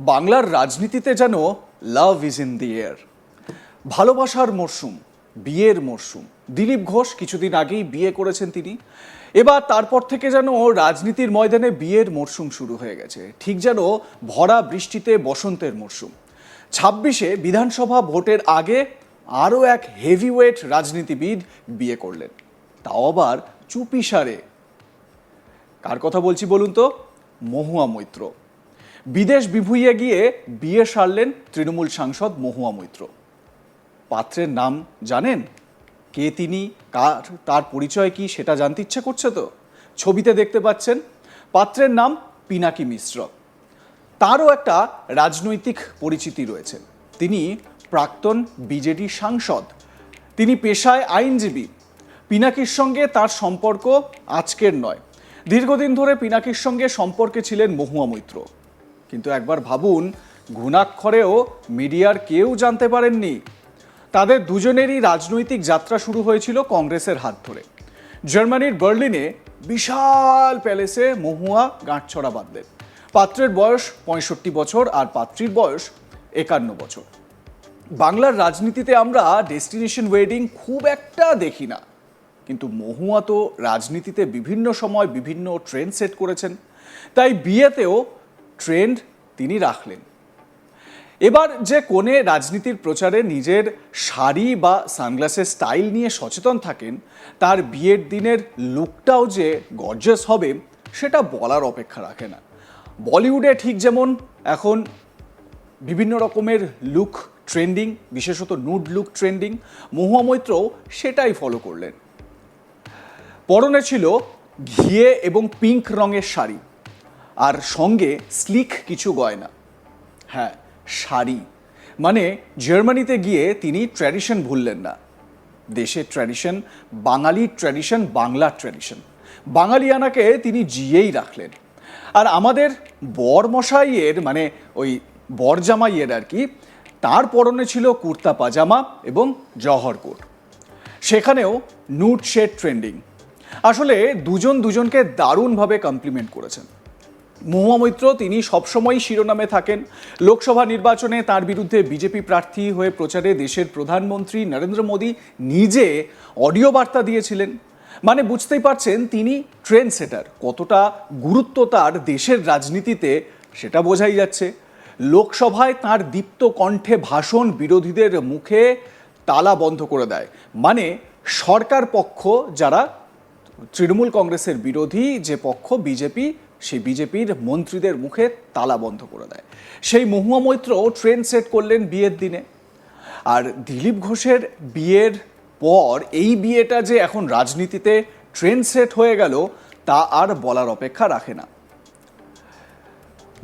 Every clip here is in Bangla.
বাংলার রাজনীতিতে যেন love is in the air ভালোবাসার মরশুম বিয়ের মরশুম দিলীপ ঘোষ কিছুদিন আগেই বিয়ে করেছেন তিনি। এবার তারপর থেকে যেন রাজনীতির ময়দানে বিয়ের মরশুম শুরু হয়ে গেছে। ঠিক যেন ভরা বৃষ্টিতে বসন্তের মরশুম ছাব্বিশে বিধানসভা ভোটের আগে আরও এক হেভিওয়েট রাজনীতিবিদ বিয়ে করলেন। তাও আবার চুপিসারে কার কথা বলছি বলুন তো? মহুয়া মৈত্র। বিদেশ বিভুইয়ে গিয়ে বিয়ে সারলেন তৃণমূল সাংসদ মহুয়া মৈত্র। পাত্রের নাম জানেন? কে তিনি? কার, তার পরিচয় কি সেটা জানতে ইচ্ছে করছে তো? ছবিতে দেখতে পাচ্ছেন পাত্রের নাম পিনাকি মিশ্র। তারও একটা রাজনৈতিক পরিচিতি রয়েছে। তিনি প্রাক্তন বিজেডি সাংসদ। তিনি পেশায় আইনজীবী। পিনাকির সঙ্গে তার সম্পর্ক আজকের নয়। দীর্ঘদিন ধরে পিনাকির সঙ্গে সম্পর্কে ছিলেন মহুয়া মৈত্র। কিন্তু একবার ভাবুন, ঘুণাক্ষরেও মিডিয়ার কেউ জানতে পারেননি। তাদের দুজনেরই রাজনৈতিক যাত্রা শুরু হয়েছিল কংগ্রেসের হাত ধরে। জার্মানির বার্লিনে বিশাল প্যালেসে মহুয়া গাঁটছড়া বাঁধলেন। পাত্রের বয়স পঁয়ষট্টি বছর আর পাত্রীর বয়স একান্ন বছর। বাংলার রাজনীতিতে আমরা ডেস্টিনেশন ওয়েডিং খুব একটা দেখি না। কিন্তু মহুয়া তো রাজনীতিতে বিভিন্ন সময় বিভিন্ন ট্রেন্ড সেট করেছেন। তাই বিয়েতেও ট্রেন্ড তিনি রাখলেন। এবার যে কোণে রাজনীতির প্রচারে নিজের শাড়ি বা সানগ্লাসের স্টাইল নিয়ে সচেতন থাকেন, তার বিয়ের দিনের লুকটাও যে গর্জাস হবে, সেটা বলার অপেক্ষা রাখে না। বলিউডে ঠিক যেমন এখন বিভিন্ন রকমের লুক ট্রেন্ডিং, বিশেষত নুড লুক ট্রেন্ডিং, মহুয়া মৈত্রও সেটাই ফলো করলেন। পরনে ছিল ঘিয়ে এবং পিঙ্ক রঙের শাড়ি। আর সঙ্গে স্লিক কিছু গয়না। হ্যাঁ শাড়ি। মানে জার্মানিতে গিয়ে তিনি ট্র্যাডিশন ভুললেন না। দেশের ট্র্যাডিশন বাঙালি ট্র্যাডিশন বাংলা ট্র্যাডিশন। বাঙালিয়ানাকে তিনি জিয়েই রাখলেন। আর আমাদের বর মশাইয়ের মানে ওই বর জামাইয়ের আর কি, তার পরনে ছিল কুর্তা পাজামা এবং জহর কোট। সেখানেও নুট শেড ট্রেন্ডিং। আসলে দুজন দুজনকে দারুণভাবে কমপ্লিমেন্ট করেছেন। মহুয়া মৈত্র তিনি সবসময়ই শিরোনামে থাকেন। লোকসভা নির্বাচনে তার বিরুদ্ধে বিজেপি প্রার্থী হয়ে প্রচারে দেশের প্রধানমন্ত্রী নরেন্দ্র মোদী নিজে অডিও বার্তা দিয়েছিলেন। মানে বুঝতেই পারছেন, তিনি ট্রেন্ড সেটার কতটা গুরুত্ব তার দেশের রাজনীতিতে, সেটা বোঝাই যাচ্ছে। লোকসভায় তার দীপ্ত কণ্ঠে ভাষণ বিরোধীদের মুখে তালা বন্ধ করে দেয়। মানে সরকার পক্ষ, যারা তৃণমূল কংগ্রেসের বিরোধী যে পক্ষ, বিজেপি সেই বিজেপির মন্ত্রীদের মুখে তালা বন্ধ করে দেয়। সেই মহুয়া মৈত্র ট্রেন সেট করলেন বিয়ের দিনে। আর দিলীপ ঘোষের বিয়ের পর এই বিয়েটা যে এখন রাজনীতিতে ট্রেন সেট হয়ে গেল, তা আর বলার অপেক্ষা রাখে না।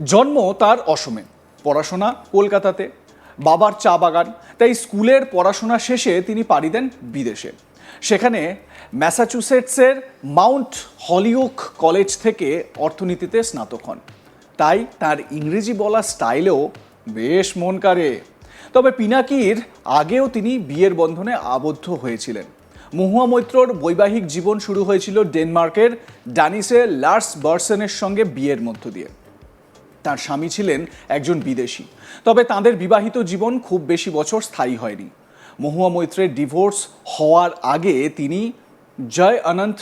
জন্ম তার অসমে, পড়াশোনা কলকাতাতে। বাবার চা বাগান, তাই স্কুলের পড়াশোনা শেষে তিনি পাড়ি দেন বিদেশে। সেখানে ম্যাসাচুসেটসের মাউন্ট হলিওক কলেজ থেকে অর্থনীতিতে স্নাতক হন। তাই তার ইংরেজি বলা স্টাইলেও বেশ মন কাড়ে। তবে পিনাকির আগেও তিনি বিয়ের বন্ধনে আবদ্ধ হয়েছিলেন। মহুয়া মৈত্রর বৈবাহিক জীবন শুরু হয়েছিল ডেনমার্কের ডানিসে লার্স বার্সেনের সঙ্গে বিয়ের মধ্য দিয়ে। তার স্বামী ছিলেন একজন বিদেশি। তবে তাদের বিবাহিত জীবন খুব বেশি বছর স্থায়ী হয়নি। মহুয়া মৈত্রের ডিভোর্স হওয়ার আগে তিনি জয় অনন্ত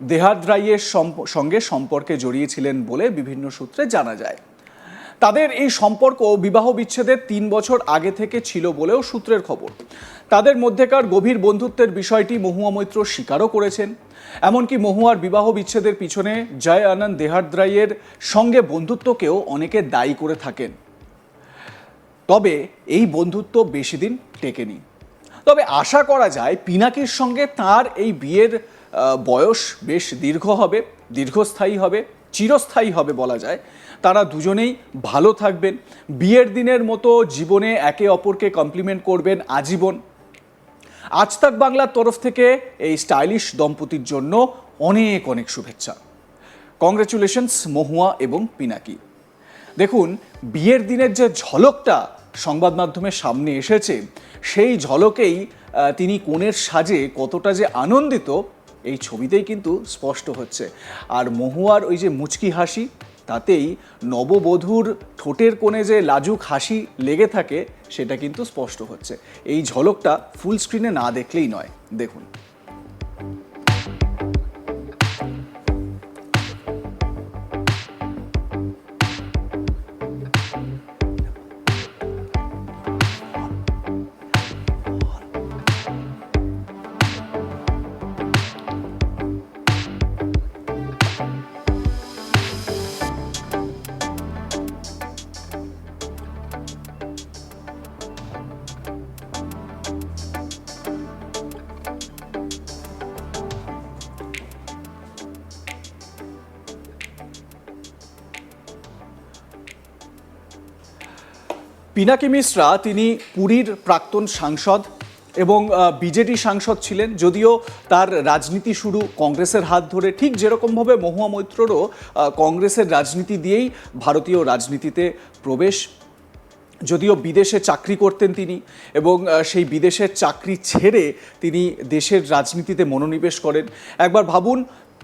দেহাদ্রাইয়ের সঙ্গে সম্পর্কে জড়িয়েছিলেন বলে বিভিন্ন সূত্রে জানা যায়। তাদের এই সম্পর্ক বিবাহ বিচ্ছেদের তিন বছর আগে থেকে ছিল বলেও সূত্রের খবর। তাদের মধ্যেকার গভীর বন্ধুত্বের বিষয়টি মহুয়া মৈত্র স্বীকারও করেছেন। এমনকি মহুয়ার বিবাহ বিচ্ছেদের পিছনে জয় আনন্দ দেহাদ্রাইয়ের সঙ্গে বন্ধুত্বকেও অনেকে দায়ী করে থাকেন। তবে এই বন্ধুত্ব বেশি দিন টেকেনি। তবে আশা করা যায় পিনাকির সঙ্গে তার এই বিয়ের বয়স বেশ দীর্ঘ হবে, দীর্ঘস্থায়ী হবে, চিরস্থায়ী হবে বলা যায়। তারা দুজনেই ভালো থাকবেন। বিয়ের দিনের মতো জীবনে একে অপরকে কমপ্লিমেন্ট করবেন আজীবন। আজ তাক বাংলার তরফ থেকে এই স্টাইলিশ দম্পতির জন্য অনেক অনেক শুভেচ্ছা। কংগ্রেচুলেশনস মহুয়া এবং পিনাকি। দেখুন, বিয়ের দিনের যে ঝলকটা সংবাদ মাধ্যমের সামনে এসেছে সেই ঝলকেই তিনি কনের সাজে কতটা যে আনন্দিত, এই ছবিতেই কিন্তু স্পষ্ট হচ্ছে। আর মহুয়ার ওই যে মুচকি হাসি, তাতেই নববধূর ঠোঁটের কোণে যে লাজুক হাসি লেগে থাকে, সেটা কিন্তু স্পষ্ট হচ্ছে। এই ঝলকটা ফুল স্ক্রিনে না দেখলেই নয়। দেখুন। পিনাকি মিশ্রা, তিনি পুরীর প্রাক্তন সাংসদ এবং বিজেডি সাংসদ ছিলেন, যদিও তার রাজনীতি শুরু কংগ্রেসের হাত ধরে। ঠিক যেরকমভাবে মহুয়া মৈত্ররও কংগ্রেসের রাজনীতি দিয়েই ভারতীয় রাজনীতিতে প্রবেশ, যদিও বিদেশে চাকরি করতেন তিনি এবং সেই বিদেশের চাকরি ছেড়ে তিনি দেশের রাজনীতিতে মনোনিবেশ করেন। একবার ভাবুন,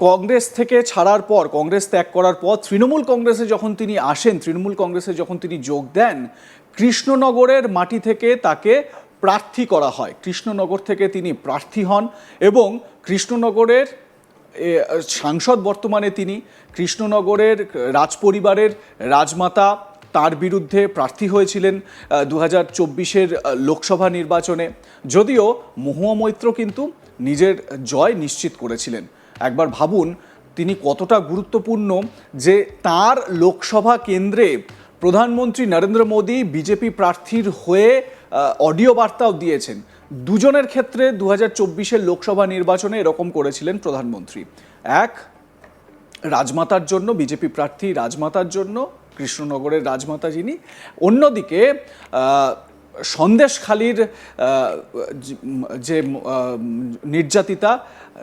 কংগ্রেস থেকে ছাড়ার পর, কংগ্রেস ত্যাগ করার পর, তৃণমূল কংগ্রেসে যখন তিনি আসেন, তৃণমূল কংগ্রেসে যখন তিনি যোগ দেন কৃষ্ণনগরের মাটি থেকে তাকে প্রার্থী করা হয়। কৃষ্ণনগর থেকে তিনি প্রার্থী হন এবং কৃষ্ণনগরের সাংসদ বর্তমানে তিনি, কৃষ্ণনগরের রাজপরিবারের রাজমাতা তার বিরুদ্ধে প্রার্থী হয়েছিলেন দু হাজার লোকসভা নির্বাচনে। যদিও মহুয়া মৈত্র কিন্তু নিজের জয় নিশ্চিত করেছিলেন। একবার ভাবুন তিনি কতটা গুরুত্বপূর্ণ যে তার লোকসভা কেন্দ্রে প্রধানমন্ত্রী নরেন্দ্র মোদী বিজেপি প্রার্থীর হয়ে অডিও বার্তাও দিয়েছেন। দুজনের ক্ষেত্রে দু হাজার লোকসভা নির্বাচনে এরকম করেছিলেন প্রধানমন্ত্রী। এক, রাজমাতার জন্য, বিজেপি প্রার্থী রাজমাতার জন্য, কৃষ্ণনগরের রাজমাতা যিনি। অন্যদিকে সন্দেশখালীর যে- যে নির্যাতিতা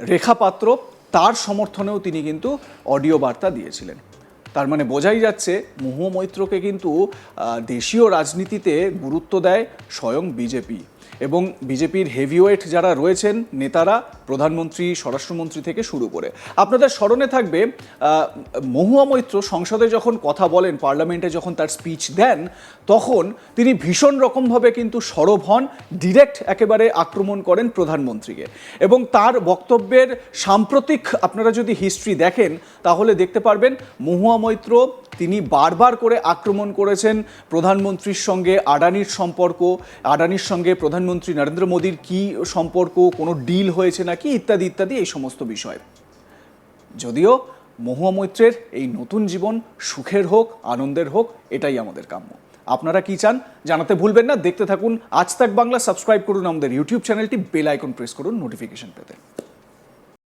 রেখা পাত্র তার সমর্থনেও তিনি কিন্তু অডিও বার্তা দিয়েছিলেন। তার মানে বোঝাই যাচ্ছে মোহমৈত্রকে মৈত্রকে কিন্তু দেশীয় রাজনীতিতে গুরুত্ব দেয় স্বয়ং বিজেপি। এবং বিজেপির হেভিওয়েট যারা রয়েছেন, নেতারা, প্রধানমন্ত্রী, স্বরাষ্ট্রমন্ত্রী থেকে শুরু করে। আপনাদের স্মরণে থাকবে মহুয়া মৈত্র সংসদে যখন কথা বলেন, পার্লামেন্টে যখন তার স্পিচ দেন, তখন তিনি ভীষণ রকমভাবে কিন্তু সরব হন, ডিরেক্ট একেবারে আক্রমণ করেন প্রধানমন্ত্রীকে। এবং তার বক্তব্যের সাম্প্রতিক আপনারা যদি হিস্ট্রি দেখেন, তাহলে দেখতে পারবেন, মহুয়া মৈত্র তিনি বারবার করে আক্রমণ করেছেন প্রধানমন্ত্রীর সঙ্গে আডানির সম্পর্ক, আডানির সঙ্গে প্রধানমন্ত্রী নরেন্দ্র মোদীর কি সম্পর্ক, কোনো ডিল হয়েছে নাকি, ইত্যাদি ইত্যাদি, এই সমস্ত বিষয়। যদিও মহুয়া মৈত্রের এই নতুন জীবন সুখের হোক, আনন্দের হোক, এটাই আমাদের কাম্য। আপনারা কি চান জানাতে ভুলবেন না, দেখতে থাকুন আজ তাক বাংলা, সাবস্ক্রাইব করুন আমাদের ইউটিউব চ্যানেলটি, বেল আইকন প্রেস করুন নোটিফিকেশন পেতে।